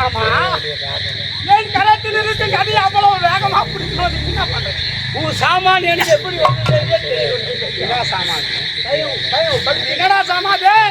ஆமா. ஏன் களத்தில் இருந்து கதையை அவ்வளவு வேகமா பிடிக்கிறது என்ன பண்றது உன் சாமான் எனக்கு எப்படி சாமான் என்னடா சாமான்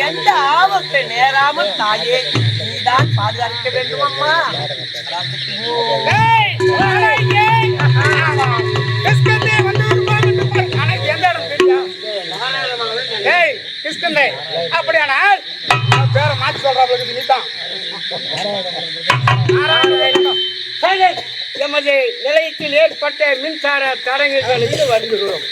எந்த ஆபத்து நேராமல் தாயே நீதான் பாதுகாக்க வேண்டும் அம்மா அப்படியானால் பேரை. மாற்றி சொல்றாங்களுக்கு நீதான். எமது நிலையத்தில் ஏற்பட்ட மின்சார தடங்குகளில் வருகிறோம்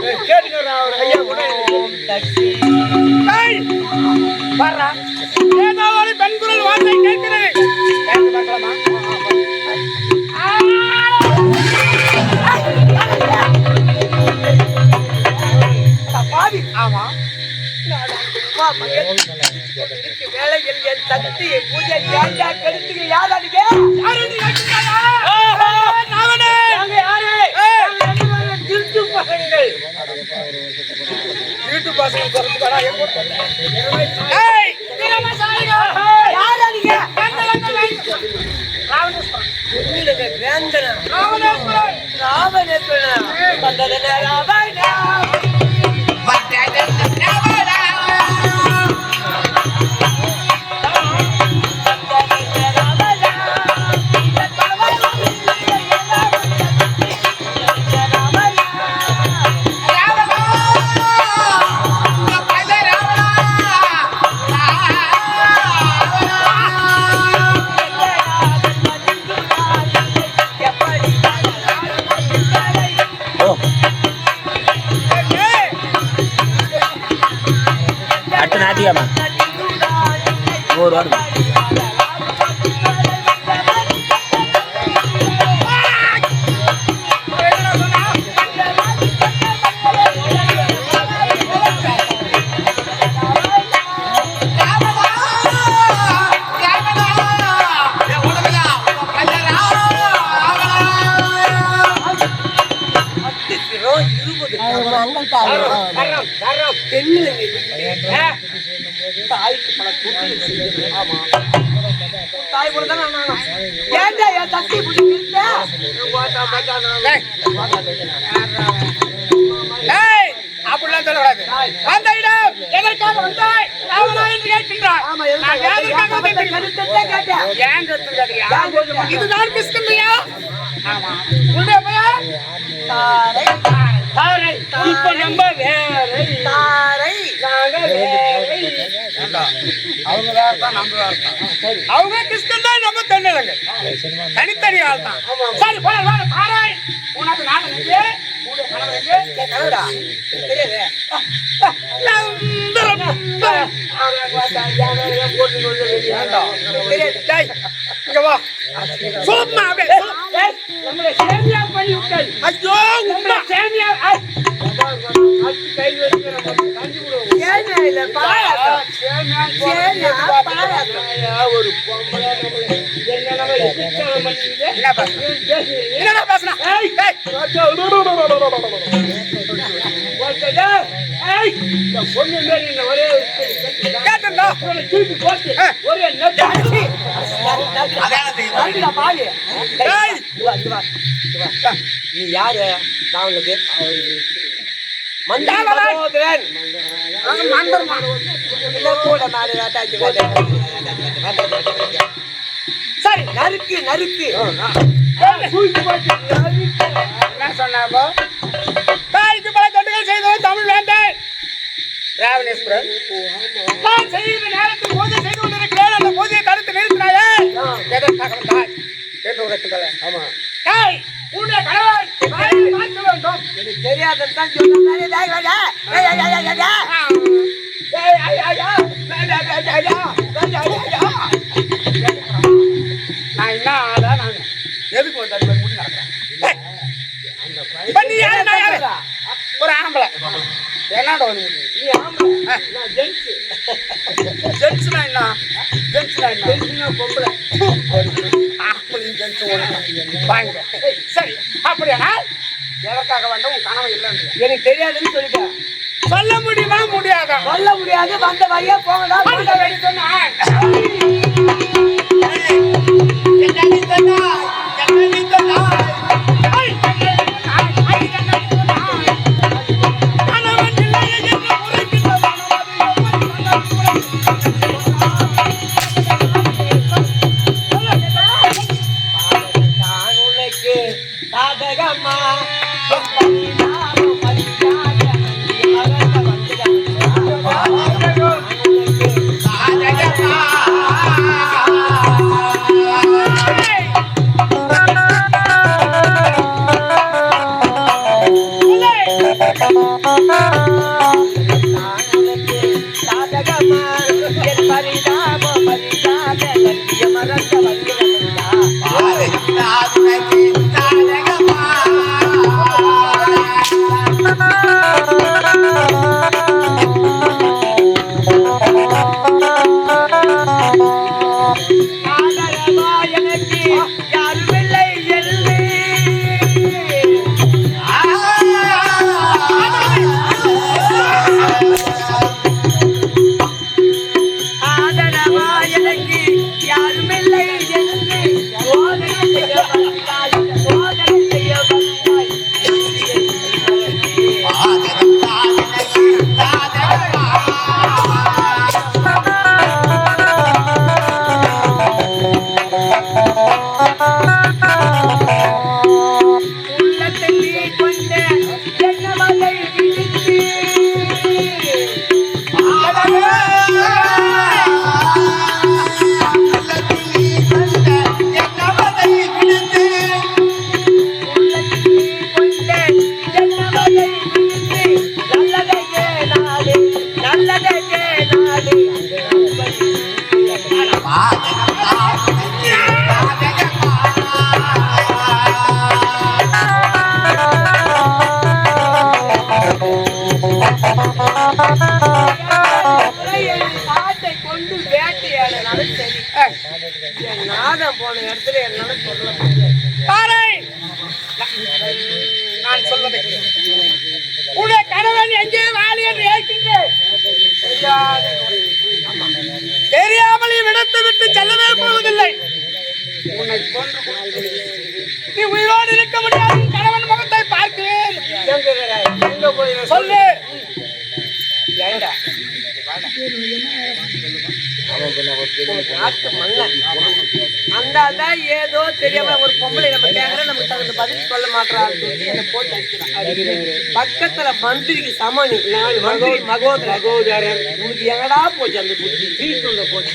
எல்லாத்துக்கு கேட்டுக்கிறேன் ஐயா கூட ஏய், ஏதோ ஒரு பெண் குரல் வார்த்தை கேட்கிறேன் கேட்டு பார்க்கலாமா? பாவி. ஆமா. வேலையில் என் சக்தி பூஜை ஏண்டா கெடுத்துக்கு வந்ததன ராவணா தரம் தரம் தாய் கூட தான் நான் ஏன்டா என் ஏய் அப்படிலாம் சொல்லக்கூடாது அந்த இடம் எதற்காக வந்தாய் ராவணா என்று கேட்கின்றாய் ஆமா நான் எதற்காக வந்தேன் கேட்டேன் ஏன்? இதுதான் கிறிஸ்தன்மையா ஆமா உன்னுடைய பெயர் தாரை இப்ப நம்ம வேறை தாரை நாங்க வேறை அவங்க வேற தான் நம்ம வேற தான் அவங்க கிறிஸ்தன் தான் நம்ம தென்னலங்க தனித்தனி ஆள் தான் சரி போல உனக்கு நான் எங்கே தெரியாது டேய், இங்க வா. சும்மா நம்மளை சேமியா பண்ணி விட்டாய். ஐயோ, உம்மா. சேமியா, ஒரு பொம்பளை? என்னடா பேசுனா? நீ யாரு? ராவனுக்கு மந்திர மகோதரன் இல்ல கூட வேட்டாச்சு சரி நறுக்கு நறுக்கு. என்ன தொண்டுகள் செய்தவன் தமிழ் வேண்டாய் ராவணேஸ்வரன் நான் செய்கிற நேரத்தில் பூஜை செய்து கொண்டிருக்கிறேன். அந்த பூஜையை தடுத்து நிறுத்தினாயே. எதற்காக வந்தாய்? என்று உரைத்துக்களை ஆமா. தாய் உன்னுடைய கணவன் வாயை மாற்ற வேண்டும். எனக்கு தெரியாதுன்னு தான் சொன்னேன் டேய், வேடா. ஏய், ஏய், ஏய், ஏய், ஏய். ஏய், ஐயா. நான் என்ன ஆளா நான் எதுக்கு ஒரு தடி முடி நடக்கிறேன் ஏய், இப்ப நீ யாரு நான் யாரு? ஒரு ஆம்பளை. என்னடா ஒரு நீ ஆம்பளை, நான் ஜென்ஸ். ஜென்ஸ்னா என்ன? ஜென்ஸ்னா என்ன? ஜென்ஸ்னா பொம்பளை. ஆம்பளை ஜென்ஸ் ஒன்று வாங்க. சரி. அப்படியானா? எதற்காக வேண்டும் உன் கனவு இல்லைன்ற எனக்கு தெரியாதுன்னு சொல்லிட்டேன் சொல்ல முடியுமா? முடியாதா? சொல்ல முடியாது. வந்த வழியா போங்கடா. அந்த வழி சொன்னா. Yeah. உடைய கணவன் எங்கே வாழி என்று ஏற்கின்றேன். தெரியாமல் விடத்து விட்டு செல்லவே போவதில்லை. நீ உயிரோடு இருக்க முடியாது. கணவன் முகத்தை பார்க்கிறேன். சொல்லு. ஏண்டா அந்த ஏதோ தெரியாம ஒரு பொம்பளை நம்ம கேக்குற நமக்கு தகுந்த பதில் சொல்ல மாட்டான்னு சொல்லி என்ன போட்டு அடிக்கிறான் பக்கத்துல மந்திரிக்கு சமணி மந்திரி மகோதர. மகோதரன் உனக்கு எங்கடா போச்சு அந்த புத்தி? வீட்டுள்ள போச்சு.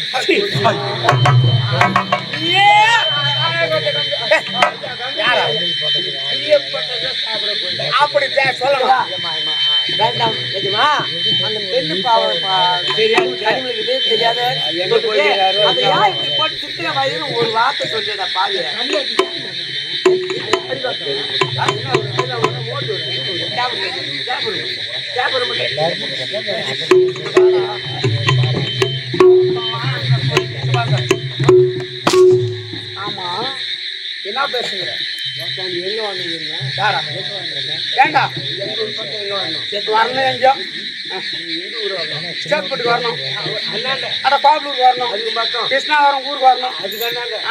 அப்படி சொல்லலாம் வேண்டாம் நிஜமா அந்த பெண்ணு பாவம் தெரியாது கனிமலுக்கு தெரியாத அதை ஏன் இப்படி போட்டு சித்திர வயது ஒரு வார்த்தை சொல்லிட்டா பாவி. ஆமா என்ன பேசுகிற யாரா? ஏண்டா? சரி, வரணும் எங்கேயோ ஸ்டேட்மெண்ட்டுக்கு வரணும். அட பாபுக்கு வரணும். கிருஷ்ணாவரம் ஊருக்கு வரணும்.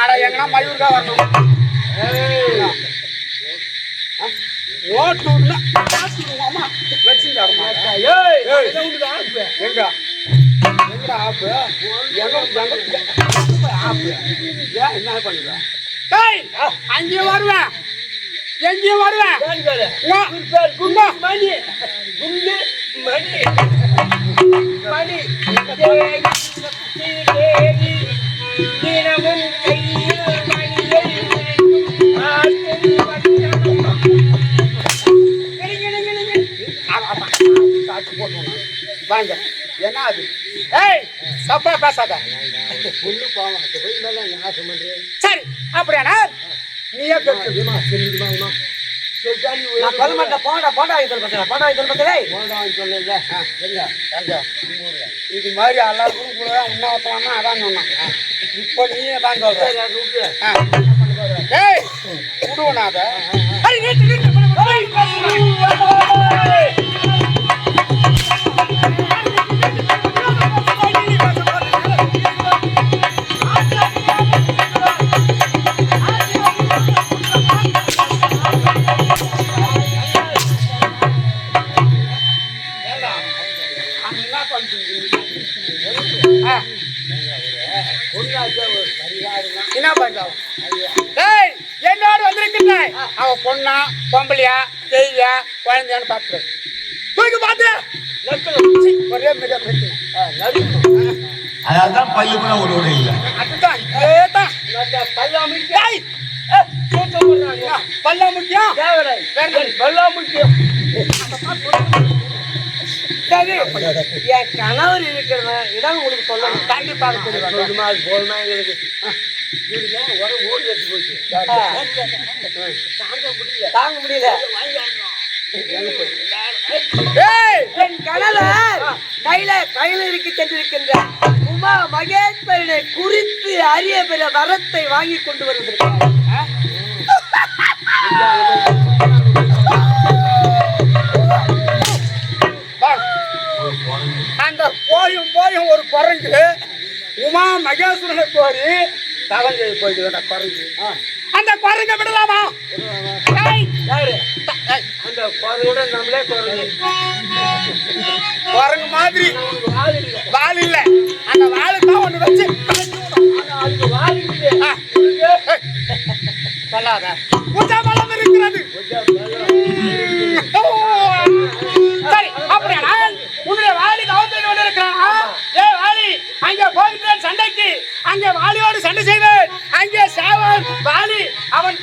அட எங்கன்னா மயூருக்கா வரணும். ஓட்டூர்னா அம்மா வச்சுருந்தாருமா எங்க எங்கடா? ஆப்பு? எங்க எங்க ஆப்பு. ஏன் என்ன பண்ணுற அங்கேயும் வருவேன். எங்கேயும் வருவேன். குண்டா. மணி. குண்டு. மணி. மணி. தினமும் கையில் மணியை. வாங்க என்ன அது ஏய் தப்பா பேசாத சரி அப்படியானா நீயே கேட்கு நான் சொல்ல மாட்டேன் போடா போடா இதழ் பத்திரா போடா இதழ் பத்திரே இது மாதிரி எல்லாருக்கும் கூட உண்ணாத்தலாம்னா அதான் சொன்னான். இப்போ நீயே தான் சொல்ற. ஏய் தூக்கி பார்த்து. சீ, ஒரே மிக அதனால்தான் பையன் கூட ஒரு ஒரு இல்லை. அதுதான் இதேதான். டேய், என்ன, பல்லா முக்கியம் சரி. என் கணவர் இருக்கிற இடம் உங்களுக்கு சொல்லணும். கண்டிப்பாக சொல்லுமா அது போதுமா எங்களுக்கு? தாங்க முடியல. ஏய் என் கணவர் கையில கையில இருக்கு சென்றிருக்கின்ற உமா மகேஸ்வரனை குறித்து அரிய பெற வரத்தை வாங்கி கொண்டு வருவதற்காக. அந்த போயும் போயும் ஒரு குரங்கு உமா மகேஸ்வரனை கோரி தவம் போயிட்டு அந்த குரங்கு அந்த குரங்க விடலாமா? அந்த குரங்கோட நம்மளே குரங்கு குரங்கு மாதிரி. வால் இல்ல. அந்த வாழை தான் ஒண்ணு வச்சு சொல்லாத. இருக்கிறது. சரி அப்படியா உன்னுடைய வாலி கவுத்து கொண்டு ஏ வாலி அங்கே போகின்றேன் சண்டைக்கு. அங்கே வாலியோடு சண்டை செய்வேன். அங்கே சேவன் வாலி அவன்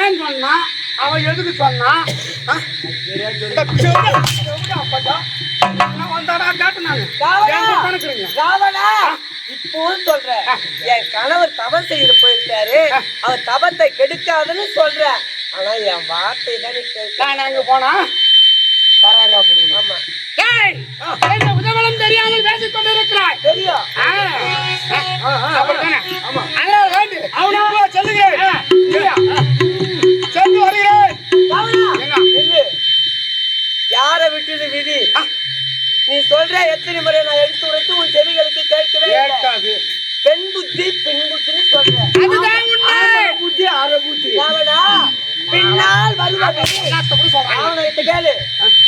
ஏன் சொன்னா? அவன் எதுக்கு சொன்னா? ஆ? இந்த செவிடா, செவிடா அப்பட்டா. நான் வந்தாடா காட்டு நானு. ராவணா! ஏன் இப்படி கணக்குறீங்க? ராவணா, இப்பவும் சொல்றேன் என் கணவர் தவம் போயிருக்காரு. அவர் தபத்தை கெடுக்காதுன்னு சொல்றேன் ஆனா என் வார்த்தை தானே நான் அங்க போனா? பராரியா போடுவேன் ஆமா. உதவலம் தெரியாமல் பேசிக் கொண்டிருக்கிறாய். தெரியும்? அதனால வேண்டு. யாரை விட்டது விதி? நீ சொல்ற எத்தனை முறை நான் எடுத்து உரைத்து உன் செவிகளுக்கு கேட்கவே. கேட்காது. பெண் புத்தி பெண் புத்தின்னு சொல்றேன். புத்தி அரை புத்தி. பின்னால் வருவதை இதை கேளு.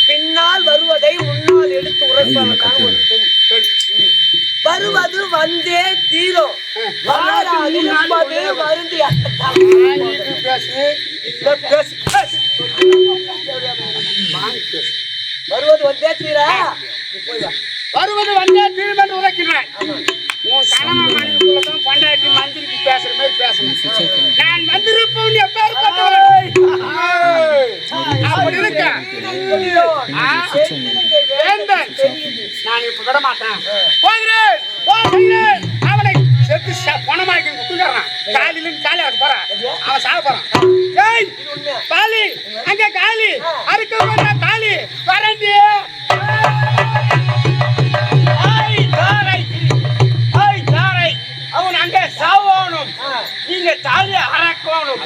பின்னால் வருவதை முன்னால் எடுத்து உரைப்பவன் தான் ஒரு பெண். பெண். வருவது வந்தே தீரும். வராது வருந்தி பேசு. பேசு. வாங்கி பேசு. வருவது வந்தே தீரா நீ போய் வா. வருவது வந்தே தீரும் என்று உரைக்கின்றாய் உன் கணவன் மனைவிக்குள்ளதான் பொண்டாட்டி மந்திரிக்கு பேசுற மாதிரி பேசணும் நான் வந்திருப்பவன் எப்பேற்பட்டவன் அப்படி இருக்க ஆ? வேந்தன். நான் இப்ப விட மாட்டேன். போகிறேன் போகிறேன் அவனை செத்து பணமாக்கி குத்துக்கிறான் காலில காலி இறக்க போறான். அவன் சாக போறான். ஏய் காலி அங்க காலி. அறுக்க காலி. வரண்டி. அவன் அங்க சாவணும். நீங்க தாலி அறக்கணும்.